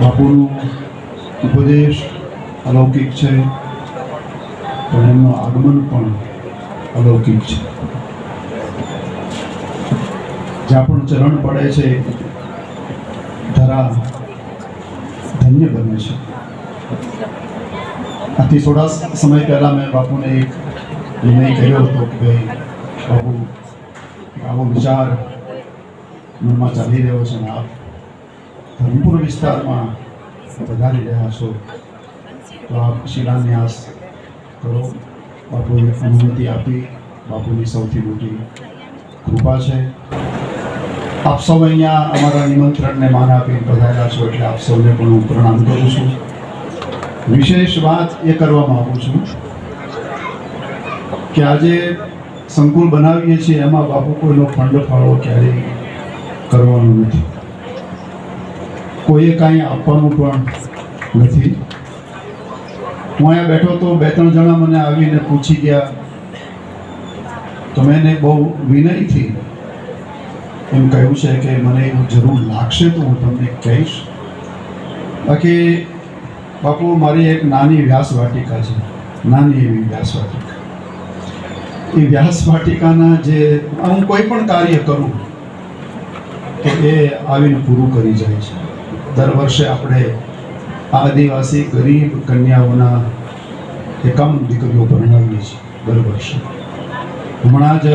બાપુનું ઉપદેશ અલૌકિક છે. પણ એમનું આગમન પણ અલૌકિક છે. જ્યાં પણ ચરણ પડે છે, ધરા ધન્ય બને છે. આથી થોડા સમય પહેલા મેં બાપુને એક નિર્ણય કર્યો હતો કે ભાઈ, બાપુ આવો વિચાર મનમાં ચાલી રહ્યો છે ને આપ ધરમપુર વિસ્તારમાં વધારી રહ્યા છો. તો આપ શિલાન્યાસ કરો. બાપુએ અનુમતિ આપી. બાપુની સૌથી મોટી કૃપા છે. આપ સૌ અહીંયા અમારા નિમંત્રણને માન આપી પધાર્યા છો એટલે આપ સૌને પણ હું પ્રણામ કરું છું. વિશેષ વાત એ કરવા માગું છું કે આજે સંકુલ બનાવીએ છીએ, એમાં બાપુ કોઈનો ફંડ ફાળો ક્યારેય કરવાનો નથી. કોઈએ કાંઈ આપવાનું પણ નથી. હું અહીંયા બેઠો તો બે ત્રણ જણા મને આવીને પૂછી ગયા. તો મેં એને બહુ વિનયથી એમ કહ્યું છે કે મને એવું જરૂર લાગશે તો હું તમને કહીશ. બાકી બાપુ મારી એક નાની વ્યાસ વાટિકા છે. નાની એવી વ્યાસ વાટિકા એ વ્યાસ વાટિકાના જે હું કોઈ પણ કાર્ય કરું, તો એ આવીને પૂરું કરી જાય છે. દર વર્ષે આપણે આદિવાસી, ગરીબ કન્યાઓના એકમ દીકરીઓ ભણાવીએ છીએ દર વર્ષે. હમણાં જ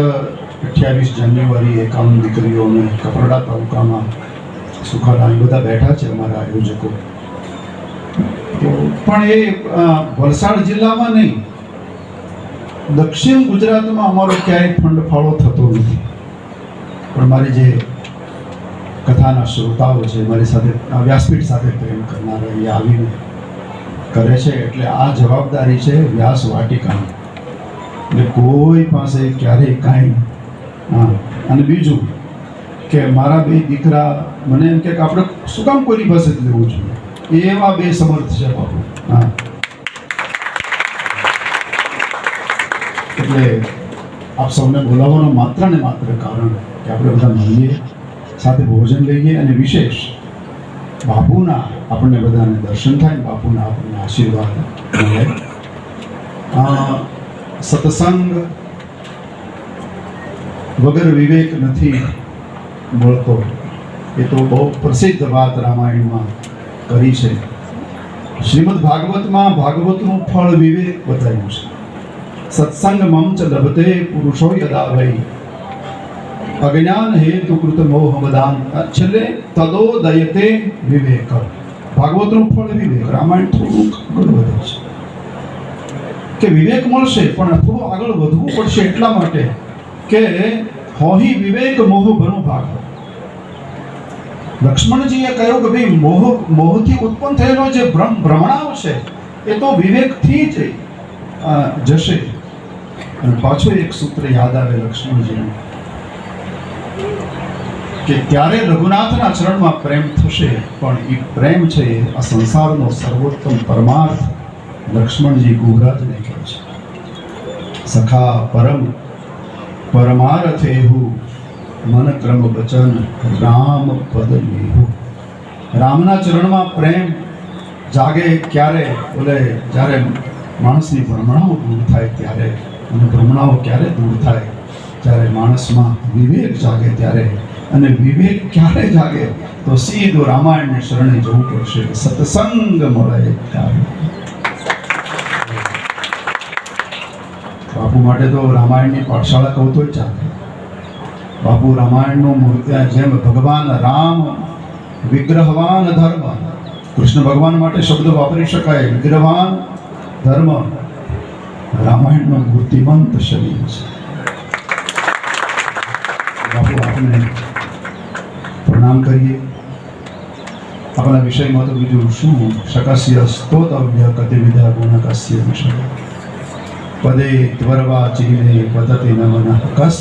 અઠ્યાવીસ જાન્યુઆરી એકાવન દીકરીઓને કપરડા તાલુકામાં સુખાડા એ બધા બેઠા છે અમારા આયોજકો. પણ એ વલસાડ જિલ્લામાં નહીં દક્ષિણ ગુજરાતમાં અમારો ક્યાંય ફંડ ફાળો થતો નથી. પણ મારી જે કથાના શ્રોતાઓ છે, મારી સાથે વ્યાસપીઠ સાથે પ્રેમ કરનારા એ આવીને કરે છે એટલે આ જવાબદારી છે વ્યાસ વાટિકાની. એટલે કોઈ પાસે ક્યારેય કાંઈ હા અને બીજું કે મારા બે દીકરા મને એમ કે આપણે શું કામ કોઈની પાસે જ લેવું જોઈએ? એવા બે સમર્થ છે બાપુ. હા. એટલે આપ સૌને બોલાવવાનું માત્ર ને માત્ર કારણ કે આપણે બધા મળીએ, સાથે ભોજન લઈએ અને વિશેષ બાપુના આપણને બધાને દર્શન થાય બાપુના આપણને આશીર્વાદ સત્સંગ વગર વિવેક નથી મળતો. એ તો બહુ પ્રસિદ્ધ વાત રામાયણમાં કરી છે. શ્રીમદ ભાગવતમાં ભાગવતનું ફળ વિવેક બતાવ્યું છે. સત્સંગ મમ ચ લભતે પુરુષો યદા વૈ અજ્ઞાન હેતુ કૃત મોહ મદાન છેલ્લે તદો દયતે વિવેક ભાગવતનું ફળ વિવેક રામાયણ થોડુંક આગળ વધે છે। કે વિવેક મળશે પણ થોડું આગળ વધવું પડશે એટલા માટે કે હોહી વિવેક મોહ ભનું ભાગ। લક્ષ્મણજીએ કહ્યું કે ભાઈ, મોહ, મોહથી ઉત્પન્ન થયેલો જે ભ્રમ ભ્રમણાવ છે એ તો વિવેકથી જ જશે. અને પાછું એક સૂત્ર યાદ આવે લક્ષ્મણજીનું કે ત્યારે રઘુનાથના ચરણમાં પ્રેમ થશે, પણ એ પ્રેમ છે એ આ સંસારનો સર્વોત્તમ પરમાર્થ લક્ષ્મણજી ગુહરાજને કહે છે. સખા પરમ પરમારથેહુ મન ક્રમ વચન રામ પદ મેહુ રામના ચરણમાં પ્રેમ જાગે ક્યારે? બોલે, જ્યારે માણસની ભ્રમણાઓ દૂર થાય ત્યારે અને ભ્રમણાઓ ક્યારે દૂર થાય? જ્યારે માણસમાં વિવેક જાગે ત્યારે, અને વિવેક ક્યારે જાગે, તો સીધું રામાયણને શરણે જવું પડશે. સત્સંગ મળે ત્યારે. બાપુ માટે તો રામાયણની પાઠશાળા કહું તો ચાલે. બાપુ રામાયણનું મૂર્તિ જેમ ભગવાન રામ, વિગ્રહવાન ધર્મ. કૃષ્ણ ભગવાન માટે શબ્દ વાપરી શકાય. વિગ્રહવાન ધર્મ. રામાયણનું મૂર્તિમંત શરીર છે. બાપુ આપણે પ્રણામ કરીએ. આપણા વિષયમાં તો બીજું શું? શકસ્ય સ્તોતવ્ય કતિ વિદ્યા ગુણકસ્ય વિષય. પદે ત્વરવા ચીને પદ્ધતિ નમન કસ.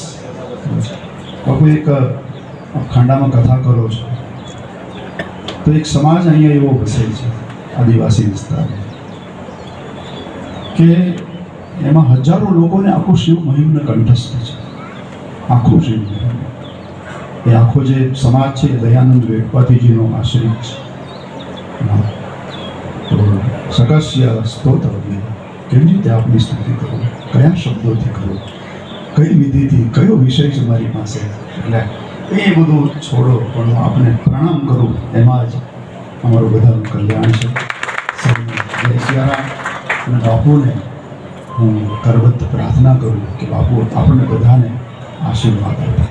બાપુ, એક ખાંડામાં કથા કરો છો. તો એક સમાજ અહીંયા એવો વસે છે, આદિવાસી વિસ્તાર કે એમાં હજારો લોકોને આખું શિવ મહિમને કંઠસ્થ છે. આખું શિવ એ આખો જે સમાજ છે દયાનંદ વેપાતીજીનો આશ્રિત છે. તો સકસ્ય સ્તોત્ર કેવી રીતે આપની સ્તુતિ કરો કયા શબ્દોથી કરો કઈ વિધિથી? કયો વિષય છે મારી પાસે? એટલે એ બધું છોડો, પણ આપણે પ્રણામ કરું. એમાં જ અમારું બધાનું કલ્યાણ છે. જય સિયારામ. અને બાપુને હું કરબદ્ધ પ્રાર્થના કરું કે બાપુ આપણને બધાને આશીર્વાદ આપે.